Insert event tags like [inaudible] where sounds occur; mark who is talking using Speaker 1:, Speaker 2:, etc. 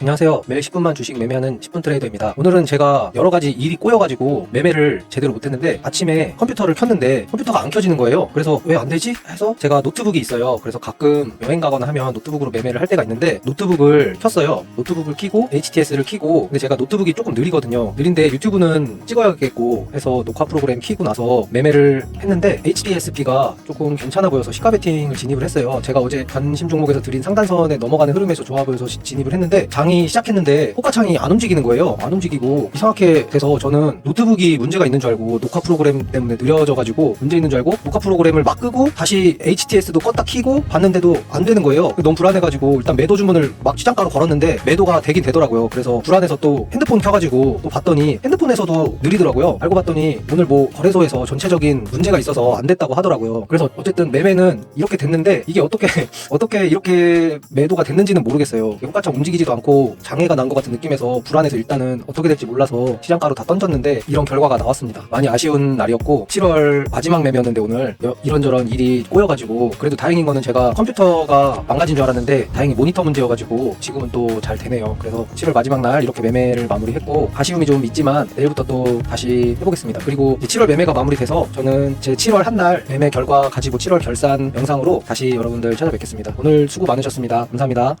Speaker 1: 안녕하세요. 매일 10분만 주식 매매하는 10분 트레이더입니다. 오늘은 제가 여러 가지 일이 꼬여가지고 매매를 제대로 못했는데 아침에 컴퓨터를 켰는데 컴퓨터가 안 켜지는 거예요. 그래서 왜 안 되지? 해서 제가 노트북이 있어요. 그래서 가끔 여행 가거나 하면 노트북으로 매매를 할 때가 있는데 노트북을 켰어요. 노트북을 켜고 HTS를 켜고 근데 제가 노트북이 조금 느리거든요. 느린데 유튜브는 찍어야겠고 해서 녹화 프로그램 켜고 나서 매매를 했는데 HDSP가 조금 괜찮아 보여서 시가 베팅을 진입을 했어요. 제가 어제 관심 종목에서 드린 상단선에 넘어가는 흐름에서 좋아 보여서 시- 진입을 했는데 장이 시작했는데 호가창이 안 움직이는 거예요. 안 움직이고 이상하게 돼서 저는 노트북이 문제가 있는 줄 알고 녹화 프로그램 때문에 느려져가지고 문제 있는 줄 알고 녹화 프로그램을 막 끄고 다시 HTS도 껐다 키고 봤는데도 안 되는 거예요. 너무 불안해가지고 일단 매도 주문을 막 시장가로 걸었는데 매도가 되긴 되더라고요. 그래서 불안해서 또 핸드폰 켜가지고 또 봤더니 핸드폰에서도 느리더라고요. 알고 봤더니 오늘 뭐 거래소에서 전체적인 문제가 있어서 안 됐다고 하더라고요. 그래서 어쨌든 매매는 이렇게 됐는데 이게 어떻게 [laughs] 어떻게 이렇게 매도가 됐는지는 모르겠어요. 호가창 움직이지도 않고 장애가 난 것 같은 느낌에서 불안해서 일단은 어떻게 될지 몰라서 시장가로 다 던졌는데 이런 결과가 나왔습니다. 많이 아쉬운 날이었고 7월 마지막 매매였는데 오늘 여- 이런저런 일이 꼬여가지고 그래도 다행인 거는 제가 컴퓨터가 망가진 줄 알았는데 다행히 모니터 문제여가지고 지금은 또 잘 되네요. 그래서 7월 마지막 날 이렇게 매매를 마무리했고 아쉬움이 좀 있지만 내일부터 또 다시 해보겠습니다. 그리고 이제 7월 매매가 마무리돼서 저는 제 7월 한 날 매매 결과 가지고 7월 결산 영상으로 다시 여러분들 찾아뵙겠습니다. 오늘 수고 많으셨습니다. 감사합니다.